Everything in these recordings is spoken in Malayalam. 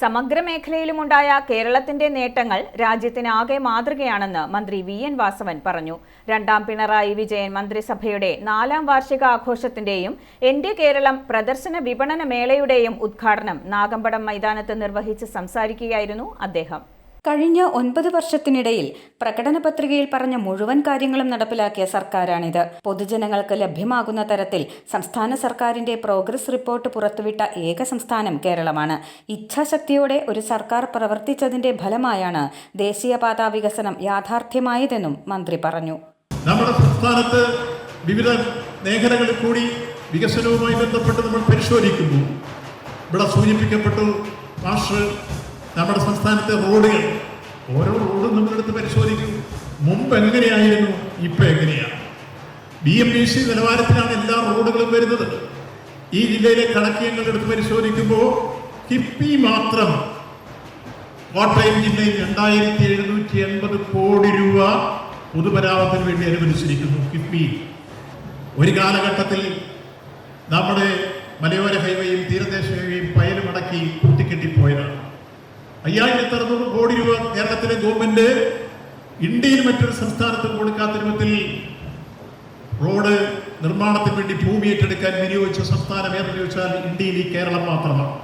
സമഗ്ര മേഖലയിലുമുണ്ടായ കേരളത്തിന്റെ നേട്ടങ്ങൾ രാജ്യത്തിനാകെ മാതൃകയാണെന്ന് മന്ത്രി വി എൻ വാസവൻ പറഞ്ഞു. രണ്ടാം പിണറായി വിജയൻ മന്ത്രിസഭയുടെ നാലാം വാർഷിക ആഘോഷത്തിന്റെയും എന്റെ കേരളം പ്രദർശന വിപണന മേളയുടെയും ഉദ്ഘാടനം നാഗമ്പടം മൈതാനത്ത് നിർവഹിച്ച് സംസാരിക്കുകയായിരുന്നു അദ്ദേഹം. കഴിഞ്ഞ ഒൻപത് വർഷത്തിനിടയിൽ പ്രകടന പത്രികയിൽ പറഞ്ഞ മുഴുവൻ കാര്യങ്ങളും നടപ്പിലാക്കിയ സർക്കാരാണിത്. പൊതുജനങ്ങൾക്ക് ലഭ്യമാകുന്ന തരത്തിൽ സംസ്ഥാന സർക്കാരിന്റെ പ്രോഗ്രസ് റിപ്പോർട്ട് പുറത്തുവിട്ട ഏക സംസ്ഥാനം കേരളമാണ്. ഇച്ഛാശക്തിയോടെ ഒരു സർക്കാർ പ്രവർത്തിച്ചതിന്റെ ഫലമായാണ് ദേശീയപാതാ വികസനം യാഥാർത്ഥ്യമായതെന്നും മന്ത്രി പറഞ്ഞു. നമ്മുടെ സംസ്ഥാനത്ത് വിവിധ മേഖലകളിൽ കൂടി വികസനവുമായി ബന്ധപ്പെട്ട് നമ്മൾ പരിശോധിക്കുന്നു ഇവിടെ സൂചിപ്പിക്കപ്പെട്ടു മാസ്റ്റർ നമ്മുടെ സംസ്ഥാനത്തെ റോഡുകൾ. ഓരോ റോഡും നമ്മളെടുത്ത് പരിശോധിക്കും. മുമ്പ് എങ്ങനെയായിരുന്നു ഇപ്പം എങ്ങനെയാണ് ബി എം ബി സി നിലവാരത്തിലാണ് എല്ലാ റോഡുകളും വരുന്നത്. ഈ ജില്ലയിലെ കണക്കിയങ്ങൾ എടുത്ത് പരിശോധിക്കുമ്പോൾ കിപ്പി മാത്രം കോട്ടയം ജില്ലയിൽ രണ്ടായിരത്തി എഴുന്നൂറ്റി എൺപത് കോടി രൂപ പൊതുമരാമത്തിന് വേണ്ടി അനുവദിച്ചിരിക്കുന്നു കിപ്പി ഒരു കാലഘട്ടത്തിൽ നമ്മുടെ മലയോര ഹൈവേയും തീരദേശ ഹൈവേയും പയലും അടക്കി കൂട്ടിക്കെട്ടിപ്പോയതാണ്. അയ്യായിരത്തി അറുന്നൂറ് കോടി രൂപ കേരളത്തിലെ ഗവൺമെന്റ് ഇന്ത്യയിൽ മറ്റൊരു സംസ്ഥാനത്തും കൊടുക്കാത്ത രൂപത്തിൽ റോഡ് നിർമ്മാണത്തിന് വേണ്ടി ഭൂമി ഏറ്റെടുക്കാൻ വിനിയോഗിച്ച സംസ്ഥാനം ഏതെന്ന് ചോദിച്ചാൽ ഇന്ത്യയിൽ ഈ കേരളം മാത്രമാണ്.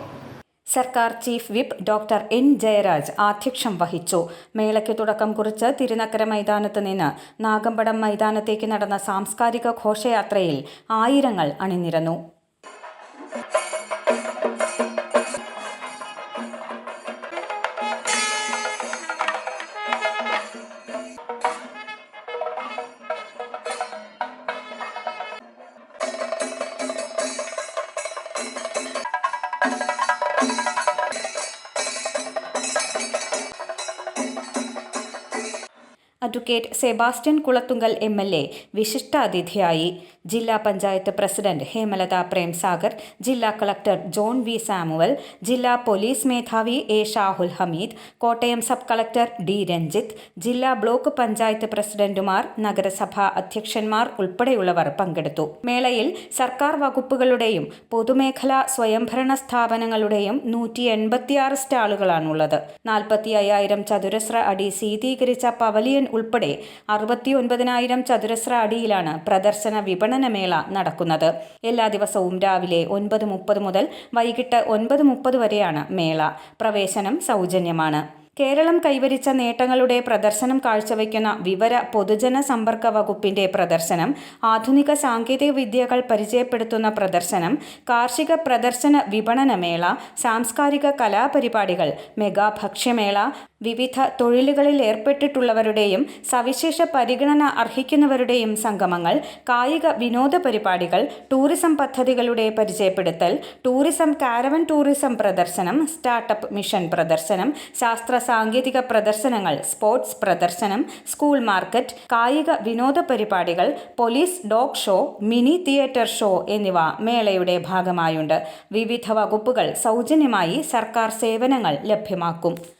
സർക്കാർ chief whip doctor N Jayaraj ആധ്യക്ഷം വഹിച്ചു. മേളയ്ക്ക് തുടക്കം കുറിച്ച് തിരുനക്കര മൈതാനത്ത് നിന്ന് നാഗമ്പടം മൈതാനത്തേക്ക് നടന്ന സാംസ്കാരിക ഘോഷയാത്രയിൽ ആയിരങ്ങൾ അണിനിരന്നു. Advocate Sebastian Kulathunkal M L A വിശിഷ്ടാതിഥിയായി ജില്ലാ പഞ്ചായത്ത് പ്രസിഡന്റ് ഹേമലത പ്രേംസാഗർ ജില്ലാ കളക്ടർ ജോൺ വി സാമുവൽ ജില്ലാ പോലീസ് മേധാവി A Shahul Hameed Kottayam sub collector D Ranjith ജില്ലാ ബ്ലോക്ക് പഞ്ചായത്ത് പ്രസിഡന്റുമാർ നഗരസഭാ അധ്യക്ഷന്മാർ ഉൾപ്പെടെയുള്ളവർ പങ്കെടുത്തു. മേളയിൽ സർക്കാർ വകുപ്പുകളുടെയും പൊതുമേഖലാ സ്വയംഭരണ സ്ഥാപനങ്ങളുടെയും നൂറ്റി എൺപത്തിയാറ് സ്റ്റാളുകളാണുള്ളത്. നാൽപ്പത്തി അയ്യായിരം ചതുരശ്ര അടി ശീതീകരിച്ച പവലിയൻ ഉൾപ്പെടെ അറുപത്തിയൊൻപതിനായിരം ചതുരശ്ര അടിയിലാണ് പ്രദർശന വിപണന മേള നടക്കുന്നത്. എല്ലാ ദിവസവും രാവിലെ ഒൻപത് മുപ്പത് മുതൽ വൈകിട്ട് ഒൻപത് മുപ്പത് വരെയാണ് മേള. പ്രവേശനം സൗജന്യമാണ്. കേരളം കൈവരിച്ച നേട്ടങ്ങളുടെ പ്രദർശനം കാഴ്ചവെക്കുന്ന വിവര പൊതുജന സമ്പർക്ക വകുപ്പിന്റെ പ്രദർശനം ആധുനിക സാങ്കേതിക വിദ്യകൾ പരിചയപ്പെടുത്തുന്ന പ്രദർശനം കാർഷിക പ്രദർശന വിപണന മേള സാംസ്കാരിക കലാപരിപാടികൾ മെഗാ ഭക്ഷ്യമേള വിവിധ തൊഴിലുകളിൽ ഏർപ്പെട്ടിട്ടുള്ളവരുടെയും സവിശേഷ പരിഗണന അർഹിക്കുന്നവരുടെയും സംഗമങ്ങൾ കായിക വിനോദ പരിപാടികൾ ടൂറിസം പദ്ധതികളുടെ പരിചയപ്പെടുത്തൽ ടൂറിസം കാരവൻ ടൂറിസം പ്രദർശനം സ്റ്റാർട്ടപ്പ് മിഷൻ പ്രദർശനം ശാസ്ത്ര സാങ്കേതിക പ്രദർശനങ്ങൾ സ്പോർട്സ് പ്രദർശനം സ്കൂൾ മാർക്കറ്റ് കായിക വിനോദ പരിപാടികൾ police dog show mini theatre show എന്നിവ മേളയുടെ ഭാഗമായുണ്ട്. വിവിധ വകുപ്പുകൾ സൗജന്യമായി സർക്കാർ സേവനങ്ങൾ ലഭ്യമാക്കും.